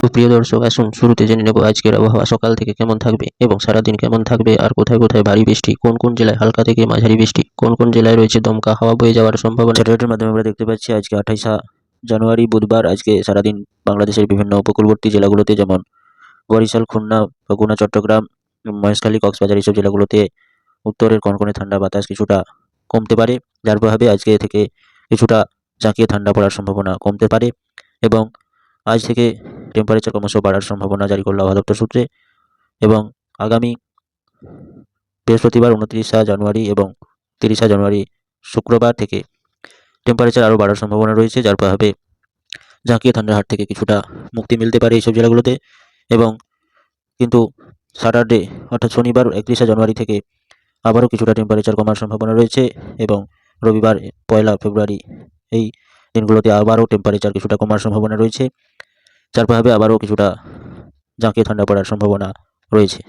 প্রিয় দর্শক, আসুন শুরুতে জেনে নেব আজকের আবহাওয়া, সকাল থেকে কেমন থাকবে এবং সারাদিন কেমন থাকবে আর কোথায় কোথায় ভারী বৃষ্টি, কোন কোন জেলায় হালকা থেকে মাঝারি বৃষ্টি, কোন কোন জেলায় রয়েছে দমকা, হাওয়া বয়ে যাওয়ার সম্ভাবনা। স্যাটেলাইটের মাধ্যমে আমরা দেখতে পাচ্ছি আজকে আঠাইশা জানুয়ারি, বুধবার, আজকে সারাদিন বাংলাদেশের বিভিন্ন উপকূলবর্তী জেলাগুলোতে যেমন বরিশাল, খুলনা বগুড়া চট্টগ্রাম, মহেশখালী, কক্সবাজার এইসব জেলাগুলোতে উত্তরের কনকনে ঠান্ডা বাতাস কিছুটা কমতে পারে, যার প্রভাবে আজকে থেকে কিছুটা জাঁকিয়ে ঠান্ডা পড়ার সম্ভাবনা কমতে পারে এবং আজ থেকে টেম্পারেচার ক্রমশ বাড়ার সম্ভাবনা জারি করল আবহাওয়া দপ্তর সূত্রে এবং আগামী বৃহস্পতিবার উনত্রিশা জানুয়ারি এবং তিরিশা জানুয়ারি শুক্রবার থেকে টেম্পারেচার আরও বাড়ার সম্ভাবনা রয়েছে, যার প্রভাবে ঝাঁকিয়ে ঠান্ডার হাত থেকে কিছুটা মুক্তি মিলতে পারে এইসব জেলাগুলোতে এবং কিন্তু স্যাটারডে অর্থাৎ শনিবার একত্রিশে জানুয়ারি থেকে আবারও কিছুটা টেম্পারেচার কমার সম্ভাবনা রয়েছে এবং রবিবার পয়লা ফেব্রুয়ারি এই দিনগুলোতে আবারও টেম্পারেচার কিছুটা কমার সম্ভাবনা রয়েছে। যার আবারও কিছুটা জাঁকিয়ে ঠান্ডা পড়ার সম্ভাবনা রয়েছে।